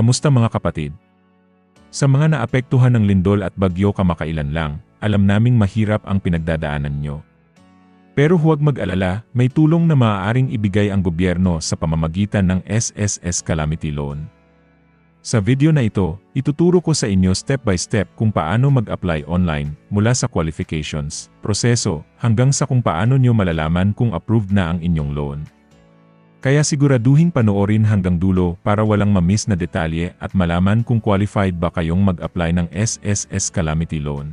Kamusta mga kapatid? Sa mga naapektuhan ng lindol at bagyo kamakailan lang, alam naming mahirap ang pinagdadaanan nyo. Pero huwag mag-alala, may tulong na maaaring ibigay ang gobyerno sa pamamagitan ng SSS Calamity Loan. Sa video na ito, ituturo ko sa inyo step by step kung paano mag-apply online mula sa qualifications, proseso, hanggang sa kung paano nyo malalaman kung approved na ang inyong loan. Kaya siguraduhin panoorin hanggang dulo para walang mamiss na detalye at malaman kung qualified ba kayong mag-apply ng SSS Calamity Loan.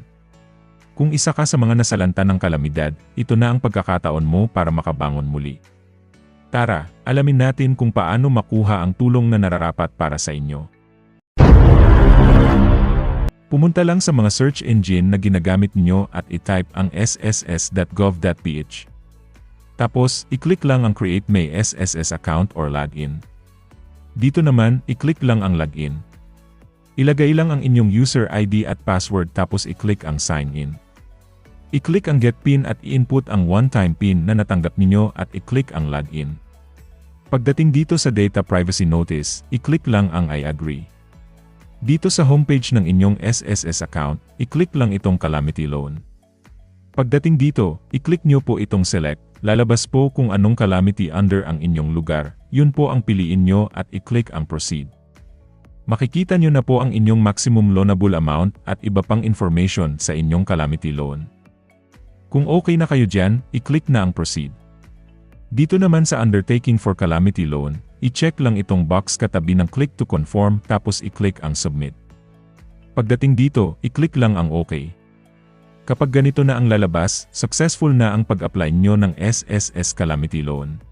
Kung isa ka sa mga nasalanta ng kalamidad, ito na ang pagkakataon mo para makabangon muli. Tara, alamin natin kung paano makuha ang tulong na nararapat para sa inyo. Pumunta lang sa mga search engine na ginagamit niyo at i-type ang sss.gov.ph. Tapos, i-click lang ang Create May SSS Account or Login. Dito naman, i-click lang ang Login. Ilagay lang ang inyong user ID at password tapos i-click ang Sign In. I-click ang Get PIN at i-input ang one-time PIN na natanggap ninyo at i-click ang Login. Pagdating dito sa Data Privacy Notice, i-click lang ang I agree. Dito sa homepage ng inyong SSS account, i-click lang itong Calamity Loan. Pagdating dito, i-click nyo po itong Select, lalabas po kung anong calamity under ang inyong lugar, yun po ang piliin nyo at i-click ang Proceed. Makikita nyo na po ang inyong maximum loanable amount at iba pang information sa inyong calamity loan. Kung okay na kayo dyan, i-click na ang Proceed. Dito naman sa Undertaking for Calamity Loan, i-check lang itong box katabi ng click to conform tapos i-click ang submit. Pagdating dito, i-click lang ang OK. Kapag ganito na ang lalabas, successful na ang pag-apply nyo ng SSS Calamity Loan.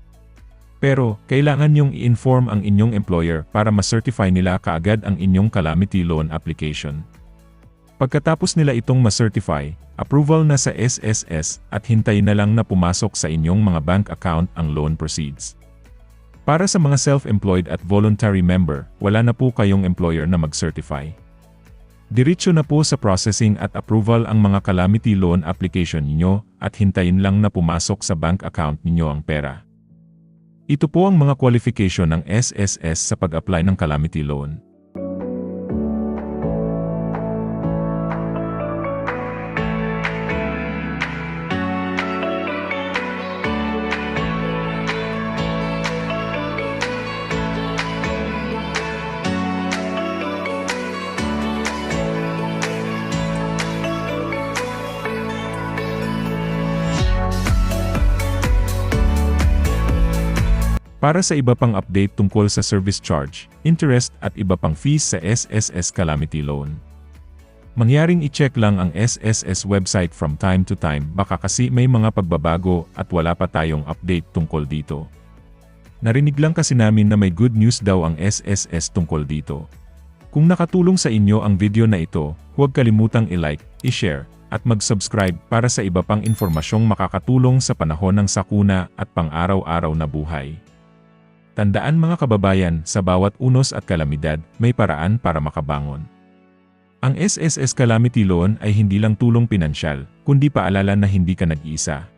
Pero, kailangan nyong i-inform ang inyong employer para ma-certify nila kaagad ang inyong Calamity Loan application. Pagkatapos nila itong ma-certify, approval na sa SSS at hintay na lang na pumasok sa inyong mga bank account ang loan proceeds. Para sa mga self-employed at voluntary member, wala na po kayong employer na mag-certify. Diretso na po sa processing at approval ang mga calamity loan application ninyo at hintayin lang na pumasok sa bank account ninyo ang pera. Ito po ang mga qualification ng SSS sa pag-apply ng calamity loan. Para sa iba pang update tungkol sa service charge, interest at iba pang fees sa SSS Calamity Loan. Mangyaring i-check lang ang SSS website from time to time baka kasi may mga pagbabago at wala pa tayong update tungkol dito. Narinig lang kasi namin na may good news daw ang SSS tungkol dito. Kung nakatulong sa inyo ang video na ito, huwag kalimutang i-like, i-share, at mag-subscribe para sa iba pang informasyong makakatulong sa panahon ng sakuna at pang-araw-araw na buhay. Tandaan mga kababayan, sa bawat unos at kalamidad, may paraan para makabangon. Ang SSS Calamity Loan ay hindi lang tulong pinansyal, kundi paalala na hindi ka nag-iisa.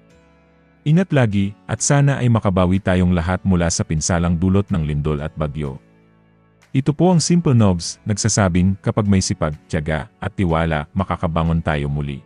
Ingat lagi, at sana ay makabawi tayong lahat mula sa pinsalang dulot ng lindol at bagyo. Ito po ang Simple Nobs, nagsasabing kapag may sipag, tiyaga, at tiwala, makakabangon tayo muli.